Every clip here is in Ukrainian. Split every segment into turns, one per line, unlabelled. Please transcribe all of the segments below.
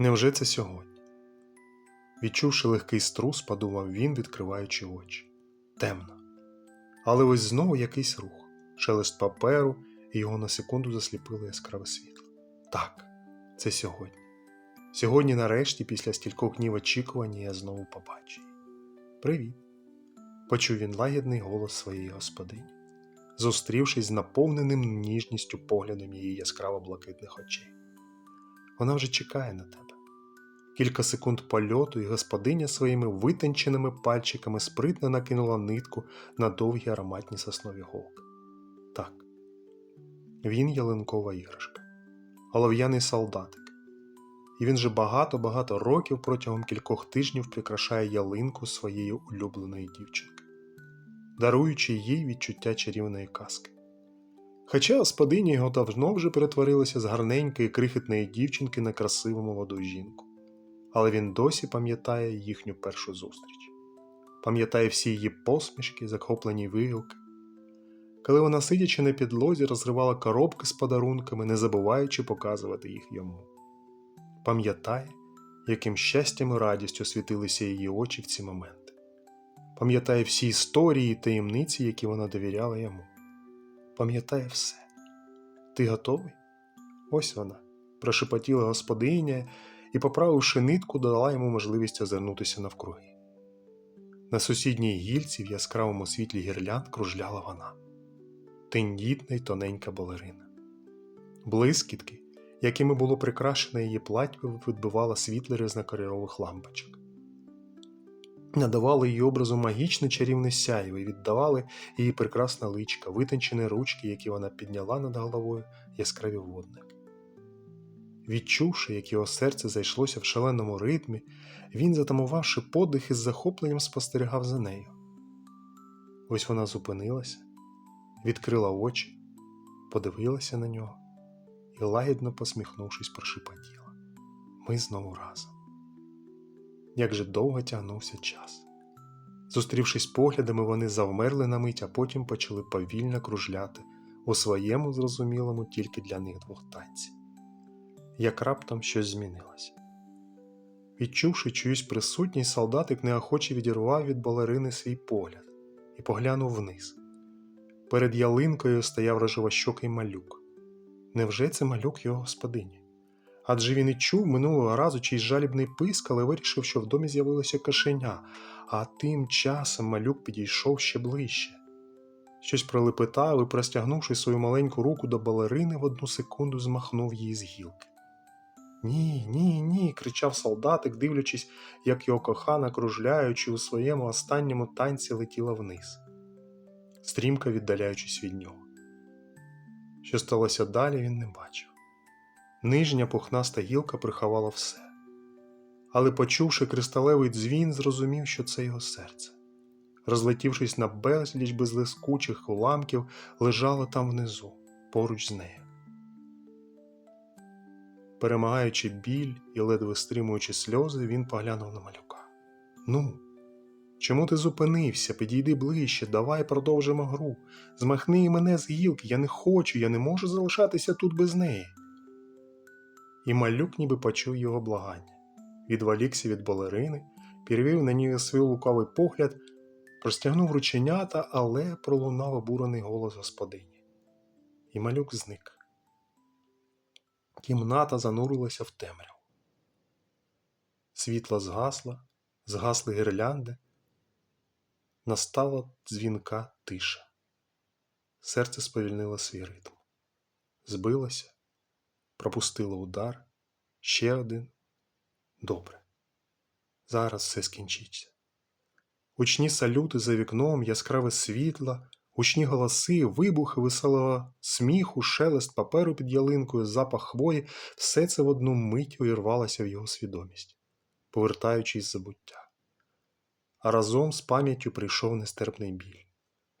Невже це сьогодні? Відчувши легкий струс, подумав він, відкриваючи очі. Темно. Але ось знову якийсь рух, шелест паперу, і його на секунду засліпило яскраве світло. Так, це сьогодні. Сьогодні, нарешті, після стількох днів очікування, я знову побачу. Привіт! Почув він лагідний голос своєї господині, зустрівшись з наповненим ніжністю поглядом її яскраво блакитних очей. Вона вже чекає на тебе. Кілька секунд польоту, і господиня своїми витонченими пальчиками спритно накинула нитку на довгі ароматні соснові голки. Так, він ялинкова іграшка, олов'яний солдатик. І він же багато-багато років протягом кількох тижнів прикрашає ялинку своєї улюбленої дівчинки, даруючи їй відчуття чарівної казки. Хоча господиня його давно вже перетворилася з гарненької крихітної дівчинки на красиву молоду жінку, але він досі пам'ятає їхню першу зустріч, пам'ятає всі її посмішки, захоплені вигуки, коли вона, сидячи на підлозі, розривала коробки з подарунками, не забуваючи показувати їх йому. Пам'ятає, яким щастям і радістю світилися її очі в ці моменти. Пам'ятає всі історії і таємниці, які вона довіряла йому. Пам'ятає все. Ти готовий? Ось вона, прошепотіла господиня і, поправивши нитку, дала йому можливість озирнутися навкруги. На сусідній гільці в яскравому світлі гірлянд кружляла вона, тендітна й тоненька балерина. Блискітки, якими було прикрашене її плаття, відбивала світло різнокольорових лампочок. Надавали її образу магічне чарівне сяйво і віддавали її прекрасна личка, витончені ручки, які вона підняла над головою яскраві водники. Відчувши, як його серце зайшлося в шаленому ритмі, він, затамувавши подих із захопленням, спостерігав за нею. Ось вона зупинилася, відкрила очі, подивилася на нього і, лагідно посміхнувшись, прошепотіла Ми знову разом. Як же довго тягнувся час. Зустрівшись поглядами, вони завмерли на мить, а потім почали повільно кружляти у своєму зрозумілому тільки для них двох танці. Як раптом щось змінилося. Відчувши чиюсь присутність, солдатик неохоче відірвав від балерини свій погляд і поглянув вниз. Перед ялинкою стояв рожевощокий малюк. Невже це малюк його господині? Адже він і чув минулого разу чийсь жалібний писк, але вирішив, що в домі з'явилося кошеня, а тим часом малюк підійшов ще ближче. Щось пролепетав і, простягнувши свою маленьку руку до балерини, в одну секунду змахнув її з гілки. Ні, ні, ні. кричав солдатик, дивлячись, як його кохана, кружляючи у своєму останньому танці летіла вниз, стрімко віддаляючись від нього. Що сталося далі, він не бачив. Нижня пухнаста гілка приховала все. Але, почувши кристалевий дзвін, зрозумів, що це його серце. Розлетівшись на безліч безлискучих уламків, лежало там внизу, поруч з нею. Перемагаючи біль і ледве стримуючи сльози, він поглянув на малюка. Ну, чому ти зупинився? Підійди ближче, давай продовжимо гру. Змахни і мене з гілки, я не хочу, я не можу залишатися тут без неї. І малюк ніби почув його благання. Відволікся від балерини, перевів на ній свій лукавий погляд, простягнув рученята, але пролунав обурений голос господині. І малюк зник. Кімната занурилася в темряву. Світло згасло, згасли гірлянди. Настала дзвінка тиша. Серце сповільнило свій ритм. Збилося, пропустило удар, ще один. Добре. Зараз все скінчиться. Гучні салюти за вікном, яскраве світло, гучні голоси, вибухи веселого сміху, шелест паперу під ялинкою, запах хвої все це в одну мить увірвалося в його свідомість, повертаючись з забуття. А разом з пам'яттю прийшов нестерпний біль,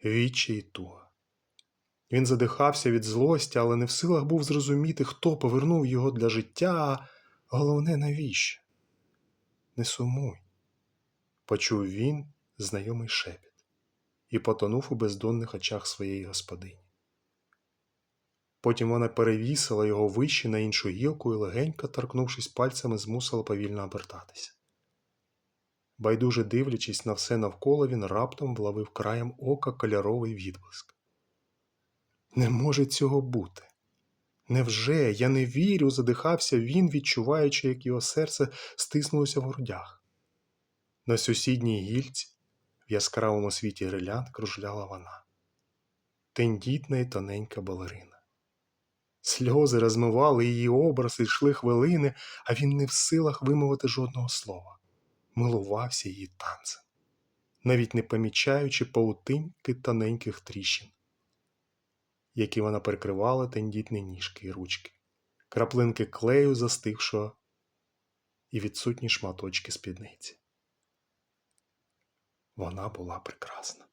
вічі і туга. Він задихався від злості, але не в силах був зрозуміти, хто повернув його для життя, а головне, навіщо? Не сумуй, почув він знайомий шепіт і потонув у бездонних очах своєї господині. Потім вона перевісила його вище на іншу гілку і легенько, торкнувшись пальцями, змусила повільно обертатися. Байдуже дивлячись на все навколо, він раптом вловив краєм ока кольоровий відблиск. Не може цього бути. Невже я не вірю, задихався він, відчуваючи, як його серце стиснулося в грудях. На сусідній гільці, в яскравому світі грилянд, кружляла вона. Тендітна і тоненька балерина. Сльози розмивали її образ, і йшли хвилини, а він не в силах вимовити жодного слова, милувався її танцем, навіть не помічаючи паутинки тоненьких тріщин, які вона перекривала тендітні ніжки і ручки, краплинки клею застигшого і відсутні шматочки спідниці. Вона була прекрасна.